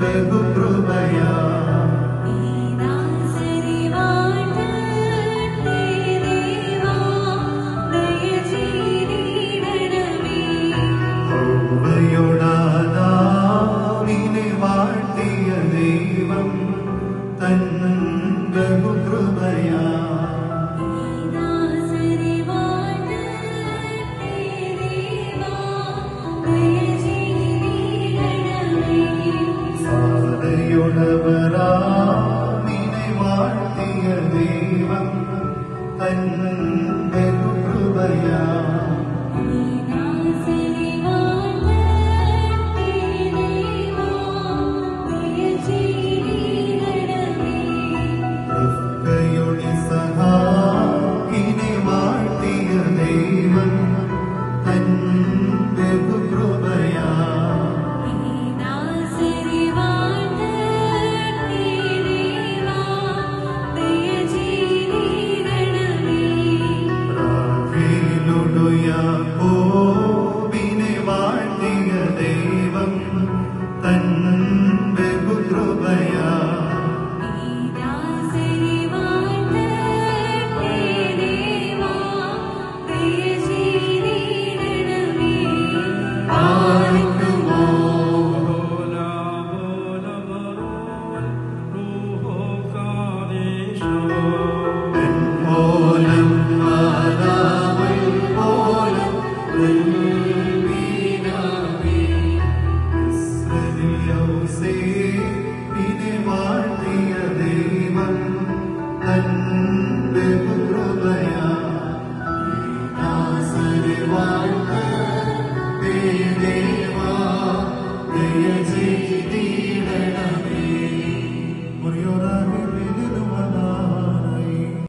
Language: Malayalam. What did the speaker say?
never broke. ഉള്ളവരാ നിന്നെ വാഴ്ത്തിയ ദൈവം തന്നെ and